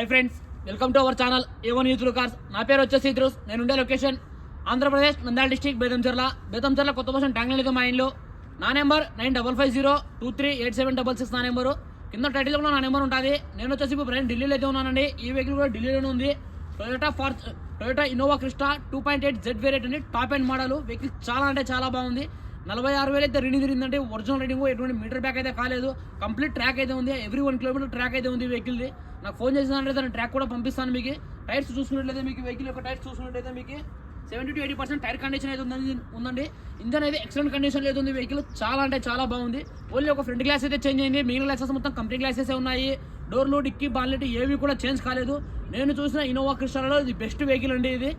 Hi friends welcome to our channel A one యూత్లు cars నా పేరు వచ్చేసి ఇద్రూస్. నేను ఉండే లొకేషన్ ఆంధ్రప్రదేశ్ నంద్యాల డిస్టిక్ బేదంచర్ల బేదంచర్ల కొత్త బస్ ట్యాంక్ మా ఇంట్లో నా number nine double five zero two three eight seven double six నా నెంబరు. కింద టైటిల్ కూడా నా నెంబర్ ఉంటుంది. నేను వచ్చేసి ఇప్పుడు ప్రజెంట్ ఢిల్లీలో అయితే ఉన్నానండి. ఈ వెహికల్ కూడా ఢిల్లీలోనే ఉంది. Toyota for Toyota Innova Crysta two point eight Z variant అండి. టాప్ అండ్ మోడల్ వెహికల్ చాలా అంటే చాలా బాగుంది. నలభై ఆరు వేలు అయితే రీడింగ్ తిరిగిందంటే ఒరిజినల్ రీడింగ్ ఎటువంటి మీటర్ బ్యాక్ అయితే కాలేదు. కంప్లీట్ ట్రాక్ అయితే ఉంది. ఎవ్రీ వన్ కిలోమీటర్ ట్రాక్ అయితే ఉంది వెహికల్ది నాకు ఫోన్ చేసినట్లయితే దాని ట్రాక్ కూడా పంపిస్తాను మీకు. టైర్స్ చూసుకున్నట్లయితే మీకు వెహికల్ యొక్క టైర్స్ చూసుకున్నట్లయితే మీకు seventy to eighty percent tyre condition అయితే ఉందండి ఉందండి. ఇంజన్ అయితే ఎక్సలెంట్ కండిషన్ అయితే ఉంది వెహికల్ చాలా అంటే చాలా బాగుంది. ఓన్లీ ఒక ఫ్రంట్ గ్లాస్ అయితే చేంజ్ అయింది. మిగిలిన గ్లాసెస్ మొత్తం కంపెనీ గ్లాసెస్ ఉన్నాయి. డోర్లు డిక్కీ బాన్లెట్ ఏవి కూడా చేంజ్ కాలేదు. నేను చూసిన ఇన్నోవా క్రిస్టాలో ఇది బెస్ట్ వెహికల్ అండి ఇది.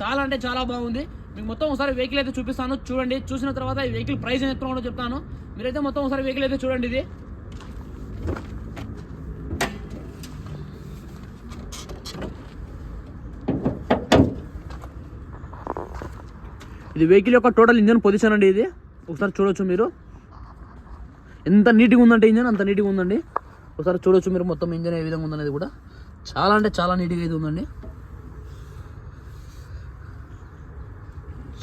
చాలా అంటే చాలా బాగుంది. మీకు మొత్తం ఒకసారి వెహికల్ అయితే చూపిస్తాను. చూడండి. చూసిన తర్వాత ఈ వెహికల్ ప్రైస్ ఎంత కూడా చెప్తాను. మీరైతే మొత్తం ఒకసారి వెహికల్ అయితే చూడండి ఇది. ఇది వెహికల్ యొక్క టోటల్ ఇంజన్ పొజిషన్ అండి ఇది. ఒకసారి చూడొచ్చు మీరు. ఎంత నీట్గా ఉందంటే ఇంజన్ అంత నీట్గా ఉందండి. ఒకసారి చూడొచ్చు మీరు మొత్తం ఇంజన్ ఏ విధంగా ఉందనేది కూడా. చాలా అంటే చాలా నీట్గా అయితే ఉందండి.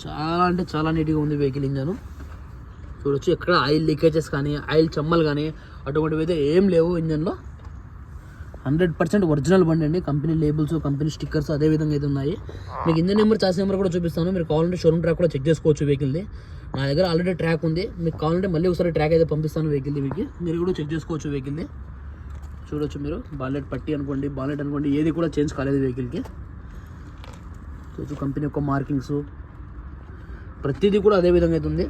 చాలా అంటే చాలా నీట్గా ఉంది వెహికల్ ఇంజన్. చూడొచ్చు ఎక్కడ ఆయిల్ లీకేజెస్ కానీ ఆయిల్ చెమ్మలు కానీ అటువంటివి అయితే ఏం లేవు ఇంజన్లో. హండ్రెడ్ పర్సెంట్ ఒరిజినల్ బండి అండి. కంపెనీ లేబుల్స్ కంపెనీ స్టిక్కర్స్ అదే విధంగా అయితే ఉన్నాయి. మీకు ఇంజన్ నెంబర్ చాసి నెంబర్ కూడా చూపిస్తాను. మీరు కావాలంటే షోరూమ్ ట్రాక్ కూడా చెక్ చేసుకోవచ్చు వెహికల్ది నా. దగ్గర ఆల్రెడీ ట్రాక్ ఉంది. మీకు కావాలంటే మళ్ళీ ఒకసారి ట్రాక్ అయితే పంపిస్తాను వెహికల్ది మీకు. మీరు కూడా చెక్ చేసుకోవచ్చు వెహికల్ది చూడొచ్చు మీరు. బాలెట్ పట్టి అనుకోండి బాలెట్ అనుకోండి ఏది కూడా చేంజ్ కాలేదు వెహికల్కి చూడొచ్చు కంపెనీ యొక్క మార్కింగ్స్ ప్రతిదీ కూడా అదే విధంగా అయితే ఉంది.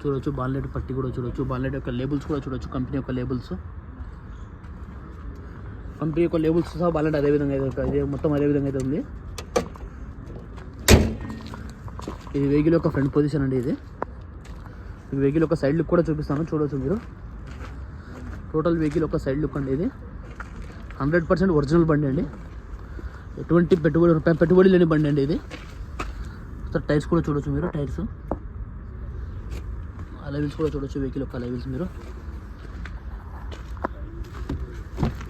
చూడొచ్చు బాలెట్ పట్టి కూడా చూడొచ్చు. బాలెట్ యొక్క లేబుల్స్ కూడా చూడొచ్చు కంపెనీ యొక్క లేబుల్స్ కంపెనీ యొక్క లేబుల్స్ సహా బాలెట్ అదే విధంగా అయితే ఇదే మొత్తం అదే విధంగా అయితే ఉంది. ఇది వెహికల్ యొక్క ఫ్రంట్ పొజిషన్ అండి ఇది. ఈ వెహికల్ యొక్క సైడ్ లుక్ కూడా చూపిస్తాను చూడవచ్చు మీరు. టోటల్ వెహికల్ యొక్క సైడ్ లుక్ అండి ఇది. హండ్రెడ్ పర్సెంట్ ఒరిజినల్ బండి అండి. ఎటువంటి పెట్టుబడి పెట్టుబడి లేని బండి అండి ఇది. సార్ టైర్స్ కూడా చూడొచ్చు మీరు టైర్స్ అలవిల్స్ కూడా చూడొచ్చు వెహికల్ యొక్క అలవిల్స్ మీరు.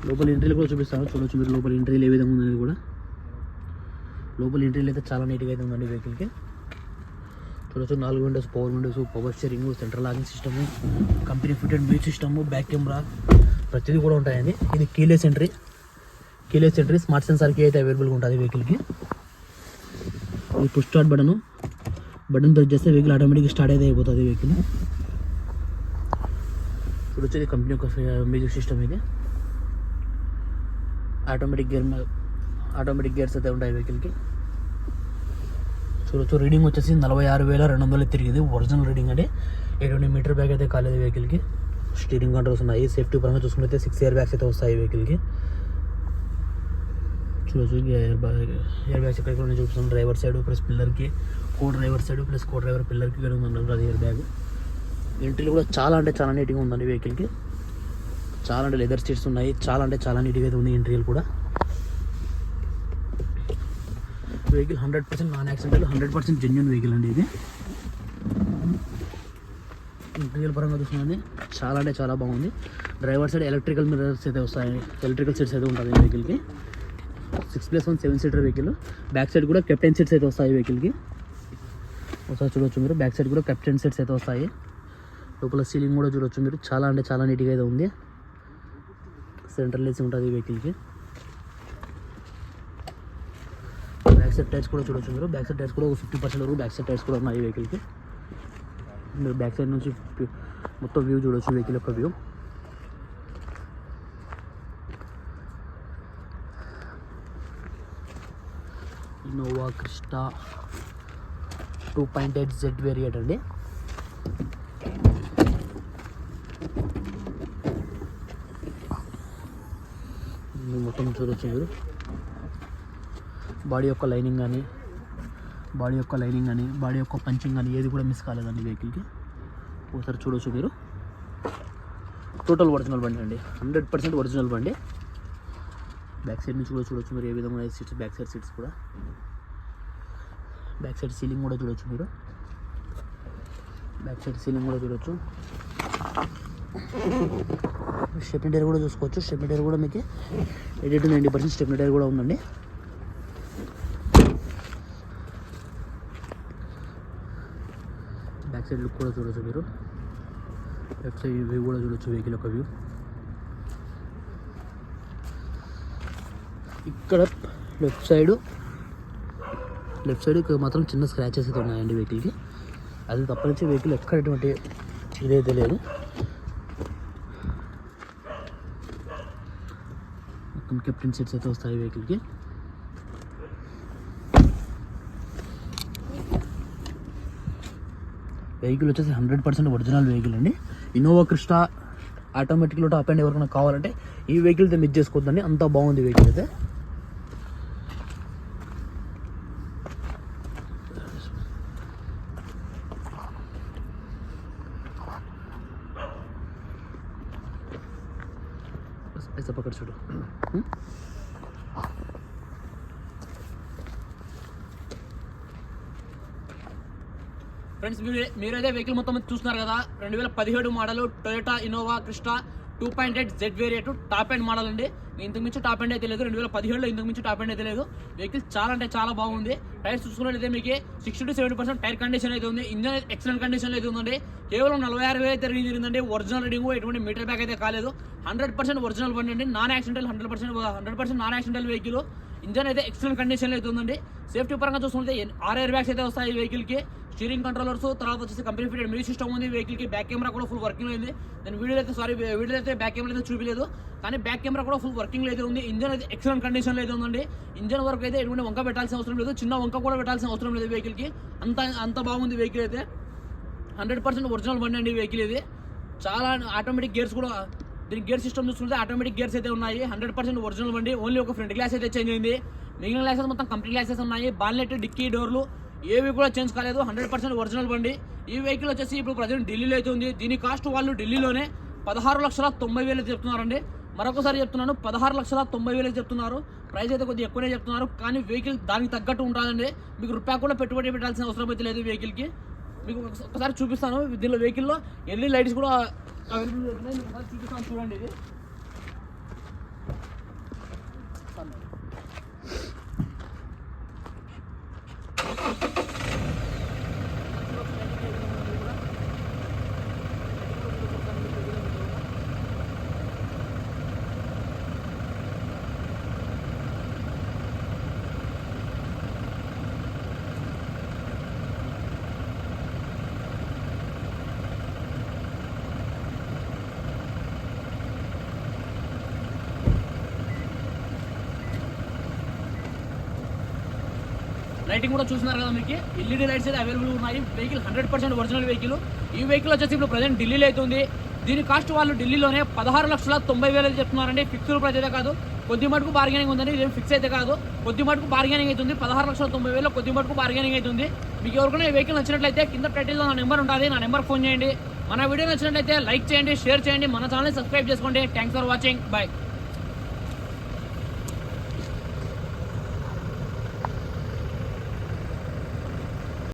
లోపల ఎంట్రీలు కూడా చూపిస్తాను చూడొచ్చు మీరు లోపల ఎంట్రీలు ఏ విధంగా ఉందనేది కూడా. లోపల ఎంట్రీలు అయితే చాలా నీట్గా అయితే ఉందండి వెహికల్కి. చూడొచ్చు నాలుగు windows power windows power steering central locking system company fitted music system back camera ప్రతిదీ కూడా ఉంటాయండి. ఇది keyless entry keyless entry smart sensor key అయితే అవైలబుల్గా ఉంటుంది వెహికల్కి ఈ push start button button press చేస్తే వెహికల్ ఆటోమేటిక్గా స్టార్ట్ అయితే అయిపోతుంది వెహికల్ ఇప్పుడు వచ్చేది కంపెనీ యొక్క మ్యూజిక్ సిస్టమ్ ఇది. ఆటోమేటిక్ గేర్ ఆటోమేటిక్ గేర్స్ అయితే ఉంటాయి వెహికల్కి చూడొచ్చు రీడింగ్ వచ్చేసి నలభై ఆరు వేల రెండు వందలు తిరిగింది. ఒరిజినల్ రీడింగ్ అంటే ఎటువంటి మీటర్ బ్యాగ్ అయితే కాలేదు వెహికల్కి స్టీరింగ్ కంట్రోల్స్ ఉన్నాయి. సేఫ్టీ పరంగా చూసుకుంటే సిక్స్ ఇయర్ బ్యాగ్స్ అయితే వస్తాయి వెహికల్కి చూడొచ్చు. ఇయర్ బ్యాగ్ ఇయర్ బ్యాగ్స్ ఎక్కడెక్కడ చూపిస్తాం driver side plus పిల్లర్కి co driver side plus co driver పిల్లర్కి కూడా ఉందండి అది ఇయర్ బ్యాగ్. ఎంట్రీలు కూడా చాలా అంటే చాలా నీట్గా ఉందండి వెహికల్కి చాలా అంటే లెదర్ సీట్స్ ఉన్నాయి. చాలా అంటే చాలా నీట్గా అయితే ఉంది ఎంట్రీలు కూడా. Vehicle hundred percent non accidental hundred percent genuine vehicle అండి ఇది. ఇంటీరియర్ పరంగా చూసుకున్నది చాలా అంటే చాలా బాగుంది. డ్రైవర్ సైడ్ ఎలక్ట్రికల్ మిర్రర్స్ అయితే వస్తాయి ఎలక్ట్రికల్ సీట్స్ అయితే ఉంటుంది వెహికల్కి six plus one seven seater vehicle. Back side కూడా కెప్టెన్ సీట్స్ అయితే వస్తాయి వెహికల్కి. ఒకసారి చూడొచ్చు మీరు. బ్యాక్ సైడ్ కూడా కెప్టెన్ సీట్స్ అయితే వస్తాయి. లోపల సీలింగ్ కూడా చూడొచ్చు మీరు. చాలా అంటే చాలా నీట్గా అయితే ఉంది. సెంట్రల్ ఏసీ ఉంటుంది ఈ వెహికల్కి. బ్యాక్ సైడ్ టైర్స్ కూడా చూడొచ్చు మీరు. బ్యాక్ సైడ్ టైర్స్ కూడా ఒక ఫిఫ్టీ పర్సెంట్ వరకు బ్యాక్ సైడ్ టైర్స్ కూడా ఉన్నాయి ఈ వెహికల్కి. మీరు బ్యాక్ సైడ్ నుంచి మొత్తం వ్యూ చూడొచ్చు వెహికల్ యొక్క view. Innova Crysta two point eight Z variant అండి. మొత్తం చూడొచ్చు మీరు. బాడీ యొక్క లైనింగ్ కానీ బాడీ యొక్క లైనింగ్ కానీ బాడీ యొక్క పంచింగ్ కానీ ఏది కూడా మిస్ కాలేదండి వెహికల్కి. ఒకసారి చూడొచ్చు మీరు. టోటల్ ఒరిజినల్ బండి అండి. హండ్రెడ్ పర్సెంట్ ఒరిజినల్ బండి. బ్యాక్ సైడ్ నుంచి కూడా చూడొచ్చు మీరు ఏ విధంగా సీట్స్ బ్యాక్ సైడ్ సీట్స్ కూడా. బ్యాక్ సైడ్ సీలింగ్ కూడా చూడొచ్చు మీరు. బ్యాక్ సైడ్ సీలింగ్ కూడా చూడొచ్చు. స్టెప్ని టైర్ కూడా చూసుకోవచ్చు. స్టెప్ని టైర్ కూడా మీకు eighty to ninety percent stepney tyre కూడా ఉందండి. బ్యాక్ సైడ్ లుక్ కూడా చూడొచ్చు మీరు. లెఫ్ట్ సైడ్ వ్యూ కూడా చూడొచ్చు వెహికల్ యొక్క వ్యూ ఇక్కడ లెఫ్ట్ సైడు లెఫ్ట్ సైడ్ మాత్రం చిన్న స్క్రాచెస్ అయితే ఉన్నాయండి వెహికల్కి. అది తప్పనించి వెహికల్ ఎక్కడ ఎటువంటి ఇదైతే లేదు. మొత్తం కెప్టెన్ సీట్స్ అయితే వస్తాయి వెహికల్కి. వెహికల్ వచ్చేసి హండ్రెడ్ పర్సెంట్ ఒరిజినల్ వెహికల్ అండి. ఇన్నోవా క్రిస్టా ఆటోమేటిక్లో టాప్ అండ్ ఎవరికైనా కావాలంటే ఈ వెహికల్ అయితే మిస్ చేసుకోవద్దండి. అంత బాగుంది వెహికల్ అయితే. అయితే పక్కడ చూడు. ఫ్రెండ్స్ మీరు మీరైతే వెహికల్ మొత్తం చూస్తున్నారు కదా. రెండు వేల పదిహేడు model Toyota Innova Crysta two point eight Z variant top end model అండి. ఇంతకు మించి టాప్ ఎండ్ అయితే లేదు. రెండు వేల పదిహేడులో ఇంతకు మించి టాప్ ఎండ్ అయితే లేదు. వెహికల్ చాలా అంటే చాలా బాగుంది. టైర్స్ చూసుకున్నట్లయితే మీకు sixty to seventy percent tyre condition అయితే ఉంది. ఇంజన్ ఎక్సలెంట్ కండిషన్ అయితే ఉందండి. కేవలం నలభై ఆరు వేలు అయితే రీడింగ్ జరిగిందండి. ఒరిజినల్ రీడింగ్ ఎటువంటి మీటర్ బ్యాక్ అయితే కాలేదు. హండ్రెడ్ పర్సెంట్ ఒరిజినల్ బండి అండి. Non accidental hundred percent hundred percent non accidental vehicle. Engine అయితే ఎక్సలెంట్ కండిషన్ అయితే ఉందండి. సేఫ్టీ పరంగా చూసుకుంటే ఆర్ ఎయిర్ బ్యాగ్స్ అయితే వస్తాయి వెహికల్కి. వెహికల్కి స్టీరింగ్ కంట్రోలర్స్ తర్వాత వచ్చేసి కంపెనీ ఫిటెడ్ మ్యూజిక్ సిస్టమ్ ఉంది వెహికల్కి బ్యాక్ కెమెరా కూడా ఫుల్ వర్కింగ్ ఉంది. నేను వీడియో అయితే సారీ వీడియో అయితే బ్యాక్ కెమెరా అయితే చూపించలేదు కానీ బ్యాక్ కెమెరా కూడా ఫుల్ వర్కింగ్ అయితే ఉంది. ఇంజన్ అయితే ఎక్సలెంట్ కండిషన్ అయితే ఉందండి. ఇంజన్ వరకు అయితే ఎటువంటి వంక పెట్టాల్సిన అవసరం లేదు. చిన్న వంక కూడా పెట్టాల్సిన అవసరం లేదు వెహికల్కి. అంత అంత బాగుంది వెహికల్ అయితే. హండ్రెడ్ పర్సెంట్ ఒరిజినల్ బండి అండి వెహికల్ ఇది. చాలా ఆటోమేటిక్ గేర్స్ కూడా దీని గేర్ సిస్టమ్ చూసుకుంటే ఆటోమేటిక్ గేర్స్ అయితే ఉన్నాయి. హండ్రెడ్ పర్సెంట్ ఒరిజినల్ బండి. ఓన్లీ ఒక ఫ్రంట్ గ్లాస్ అయితే చేంజ్ అయింది. మిగిలిన గ్లాసెస్ మొత్తం కంప్లీట్ గ్లాసెస్ ఉన్నాయి. బాన్లెట్ డిక్కీ డోర్లు ఏవి కూడా చేంజ్ కాలేదు. హండ్రెడ్ పర్సెంట్ ఒరిజినల్ బండి. ఈ వెహికల్ వచ్చేసి ఇప్పుడు ప్రజెంట్ ఢిల్లీలో అయితే ఉంది. దీని కాస్ట్ వాళ్ళు ఢిల్లీలోనే పదహారు లక్షల తొంభై వేలు చెప్తున్నారండి. మరొకసారి చెప్తున్నాను పదహారు లక్షల తొంభై వేలు చెప్తున్నారు. ప్రైస్ అయితే కొద్దిగా ఎక్కువనే చెప్తున్నారు. కానీ వెహికల్ దానికి తగ్గట్టు ఉంటుందండి మీకు రూపాయి కూడా పెట్టుబడి పెట్టాల్సిన అవసరం అయితే లేదు వెహికల్కి మీకు ఒకసారి చూపిస్తాను. దీనిలో వెహికల్లో ఎల్ఈ లైట్స్ కూడా అవైలబుల్ చూపిస్తాను. చూడండి ఇది. లైటింగ్ కూడా చూస్తున్నారు కదా మీకు. ఎల్ఈడి లైట్స్ అయితే అవైలబుల్ ఉన్నాయి. Vehicle hundred percent original vehicle ఈ వెహికల్ వచ్చేసి ఇప్పుడు ప్రజెంట్ ఢిల్లీలో అయితే ఉంది. దీని కాస్ట్ వాళ్ళు ఢిల్లీలోనే పదహారు లక్షల తొంభై వేలు చెప్తున్నారండి. ఫిక్స్డ్ ప్రైస్ అయితే కాదు. కొద్ది మటుకు బార్గెనింగ్ ఉందండి. ఇదేం ఫిక్స్ అయితే కాదు. కొద్ది మటుకు బార్గెనింగ్ అవుతుంది పదహారు లక్షల తొంభై వేలు కొద్ది మటుకు బార్గెనింగ్ అవుతుంది మీకు ఎవరికైనా ఈ వెహికల్ నచ్చినట్లయితే కింద టైటిల్లో నా నెంబర్ ఉంటుంది నా నెంబర్ ఫోన్ చేయండి. మన వీడియో నచ్చినట్లయితే లైక్ చేయండి షేర్ చేయండి. మన ఛానల్ సబ్స్క్రైబ్ చేసుకోండి. Thanks for watching bye